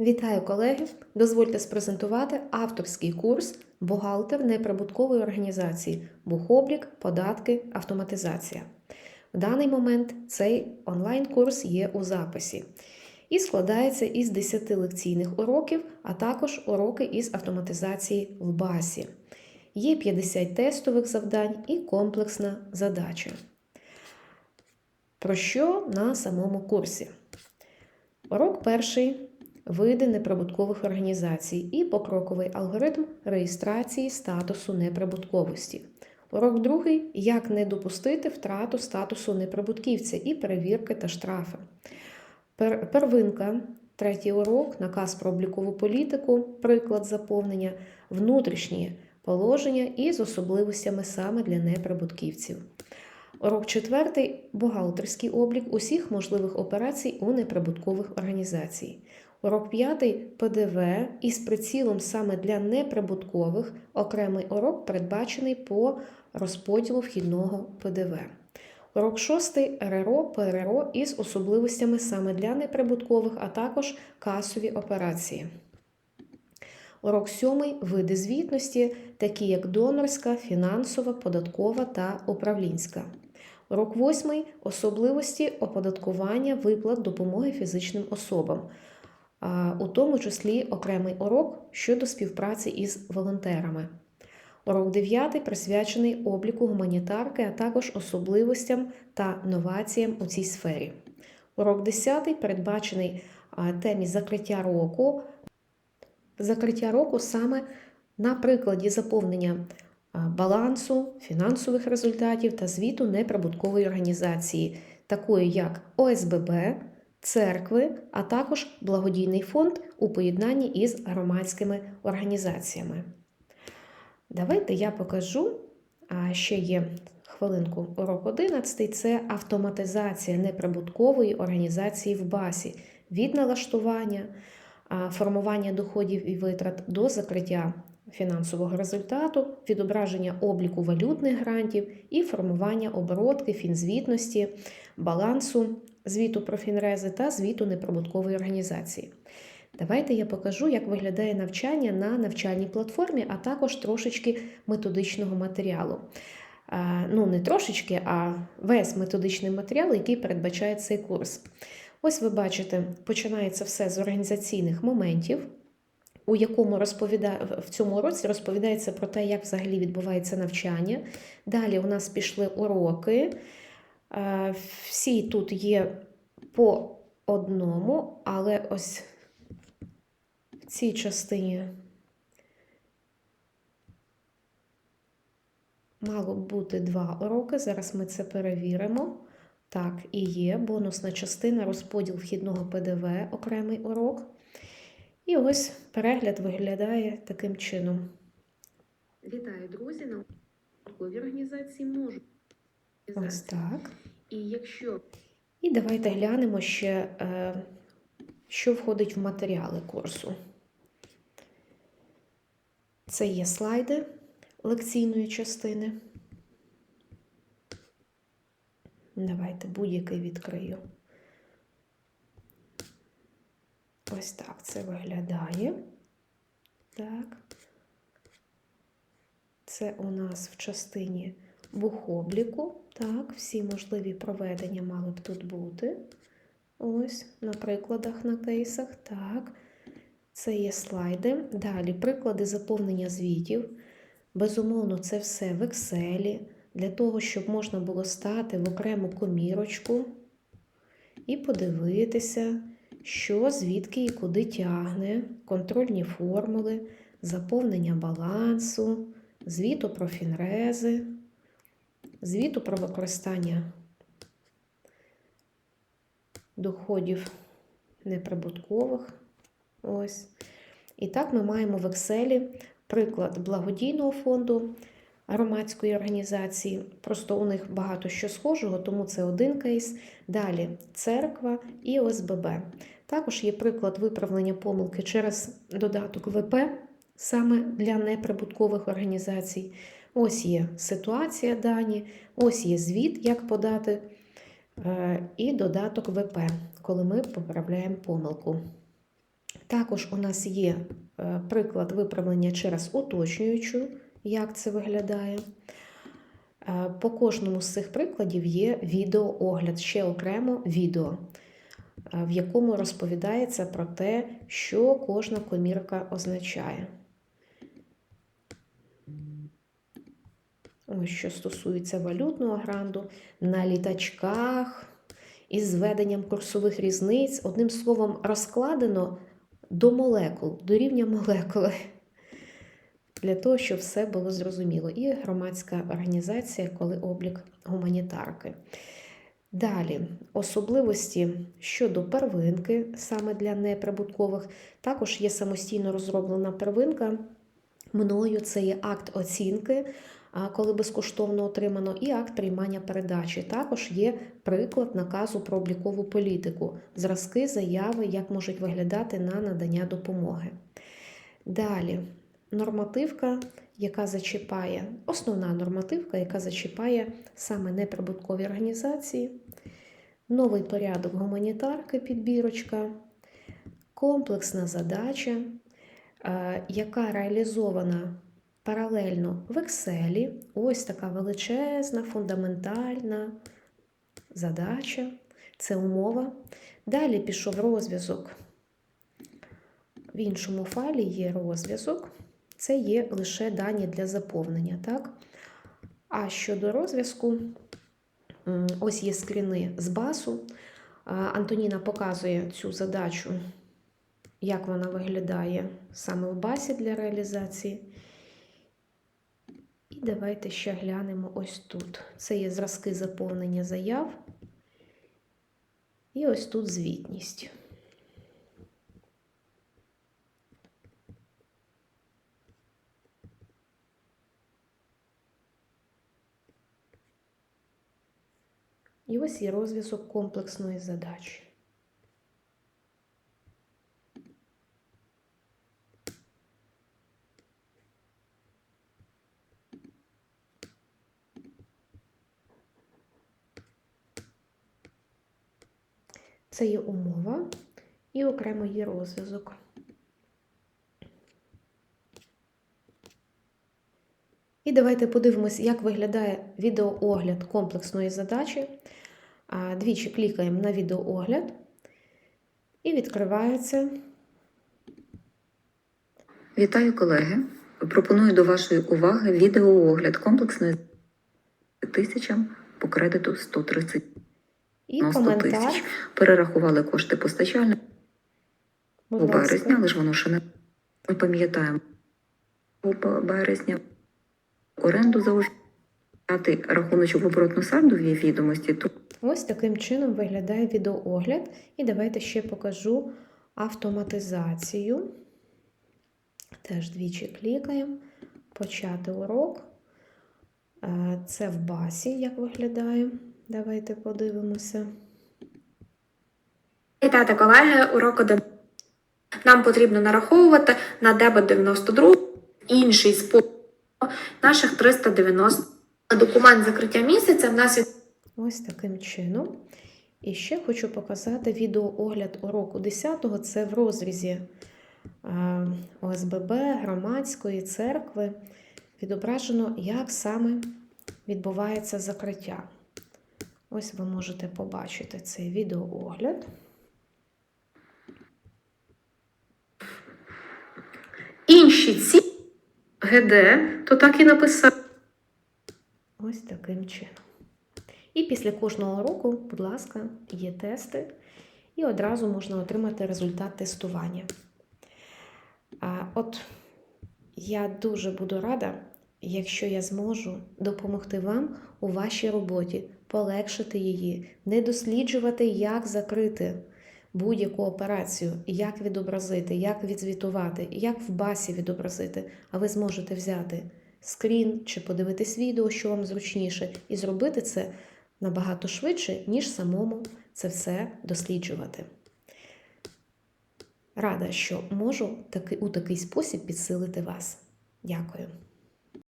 Вітаю колеги! Дозвольте спрезентувати авторський курс Бухгалтер неприбуткової організації Бухоблік, податки, автоматизація. В даний момент цей онлайн-курс є у записі і складається із 10 лекційних уроків, а також уроки із автоматизації в басі. Є 50 тестових завдань і комплексна задача. Про що на самому курсі? Урок перший види неприбуткових організацій і покроковий алгоритм реєстрації статусу неприбутковості. Урок другий як не допустити втрату статусу неприбутківця і перевірки та штрафи. Пер- Первинка, третій урок, наказ про облікову політику, приклад заповнення, внутрішні положення із особливостями саме для неприбутківців. Урок четвертий бухгалтерський облік усіх можливих операцій у неприбуткових організацій. Урок п'ятий ПДВ із прицілом саме для неприбуткових. Окремий урок передбачений по розподілу вхідного ПДВ. Урок шостий РРО, ПРРО із особливостями саме для неприбуткових, а також касові операції. Урок сьомий види звітності, такі як донорська, фінансова, податкова та управлінська. Урок восьмий особливості оподаткування виплат допомоги фізичним особам, у тому числі окремий урок щодо співпраці із волонтерами. Урок 9 присвячений обліку гуманітарки, а також особливостям та новаціям у цій сфері. Урок 10 передбачений темі закриття року. Закриття року саме на прикладі заповнення балансу, фінансових результатів та звіту неприбуткової організації, такої як ОСББ, церкви, а також благодійний фонд у поєднанні із громадськими організаціями. Давайте я покажу. А ще є хвилинку урок 11 це автоматизація неприбуткової організації в басі від налаштування, формування доходів і витрат до закриття фінансового результату, відображення обліку валютних грантів і формування оборотки, фінзвітності, балансу звіту про фінрези та звіту неприбуткової організації. Давайте я покажу, як виглядає навчання на навчальній платформі, а також трошечки методичного матеріалу. Ну, не трошечки, а весь методичний матеріал, який передбачає цей курс. Ось ви бачите, починається все з організаційних моментів, у якому розповідає, в цьому році розповідається про те, як взагалі відбувається навчання. Далі у нас пішли уроки. Е, Всі тут є по одному, але ось в цій частині мало б бути два уроки. Зараз ми це перевіримо. Так, і є бонусна частина розподіл вхідного ПДВ, окремий урок. І ось перегляд виглядає таким чином. Вітаю, друзі! Наукові організації можуть. Ось так. І якщо І давайте глянемо ще, е, що входить в матеріали курсу. Це є слайди лекційної частини. Давайте будь-який відкрию. Ось так це виглядає. Так. Це у нас в частині бухобліку. Так, всі можливі проведення мали б тут бути. Ось, на прикладах, на кейсах. Так. Це є слайди. Далі приклади заповнення звітів. Безумовно, це все в Excel, для того, щоб можна було стати в окрему комірочку і подивитися, що звідки і куди тягне, контрольні формули, заповнення балансу, звіту про фінрези, звіту про використання доходів неприбуткових. Ось. І так ми маємо в Excel приклад благодійного фонду громадської організації. Просто у них багато що схожого, тому це один кейс. Далі церква і ОСББ. Також є приклад виправлення помилки через додаток ВП саме для неприбуткових організацій. Ось є ситуація дані, ось є звіт, як подати, е, і додаток ВП, коли ми поправляємо помилку. Також у нас є е, приклад виправлення через уточнюючу, як це виглядає. Е, По кожному з цих прикладів є відеоогляд, ще окремо відео, в якому розповідається про те, що кожна комірка означає. Що стосується валютного гранду, на літачках із зведенням курсових різниць, одним словом, розкладено до молекул, до рівня молекули, для того, щоб все було зрозуміло. І громадська організація, коли облік гуманітарки. Далі, особливості щодо первинки, саме для неприбуткових, також є самостійно розроблена первинка. Мною це є акт оцінки, коли безкоштовно отримано, і акт приймання передачі. Також є приклад наказу про облікову політику, зразки, заяви, як можуть виглядати на надання допомоги. Далі, нормативка, яка зачіпає, основна нормативка, яка зачіпає саме неприбуткові організації, новий порядок гуманітарки, підбірочка, комплексна задача, яка реалізована паралельно в Excel. Ось така величезна, фундаментальна задача. Це умова. Далі пішов розв'язок. В іншому файлі є розв'язок. Це є лише дані для заповнення. Так? А щодо розв'язку, ось є скріни з басу. Антоніна показує цю задачу, як вона виглядає саме в басі для реалізації. І давайте ще глянемо ось тут. Це є зразки заповнення заяв. І ось тут звітність. І ось є розв'язок комплексної задачі. Це є умова і окремо є розв'язок. І давайте подивимось, як виглядає відеоогляд комплексної задачі. Двічі клікаємо на відеоогляд і відкривається. Вітаю, колеги! Пропоную до вашої уваги відеоогляд комплексної тисячам по кредиту 130 І 90 коментар. тисяч. Перерахували кошти постачальника у ласка. березні, але ж воно ще не ми пам'ятаємо у березня оренду за взяти рахуночок в оборотну сальдові відомості. То Ось таким чином виглядає відеоогляд. І давайте ще покажу автоматизацію. Теж двічі клікаємо. Почати урок. Е, Це в басі, як виглядає. Давайте подивимося. Вітайте, колеги, урок 1. Нам потрібно нараховувати на дебет 92 інший спосіб наших 390. Документ закриття місяця в нас від Ось таким чином. І ще хочу показати відеоогляд уроку 10-го. Це в розрізі ОСББ, громадської церкви. Відображено, як саме відбувається закриття. Ось ви можете побачити цей відеоогляд. інші ці ГД, то так і написав. Ось таким чином. І після кожного уроку, будь ласка, є тести, і одразу можна отримати результат тестування. А от я дуже буду рада, якщо я зможу допомогти вам у вашій роботі, полегшити її, не досліджувати, як закрити будь-яку операцію, як відобразити, як відзвітувати, як в басі відобразити, а ви зможете взяти скрін чи подивитись відео, що вам зручніше, і зробити це набагато швидше, ніж самому це все досліджувати. Рада, що можу у такий спосіб підсилити вас. Дякую.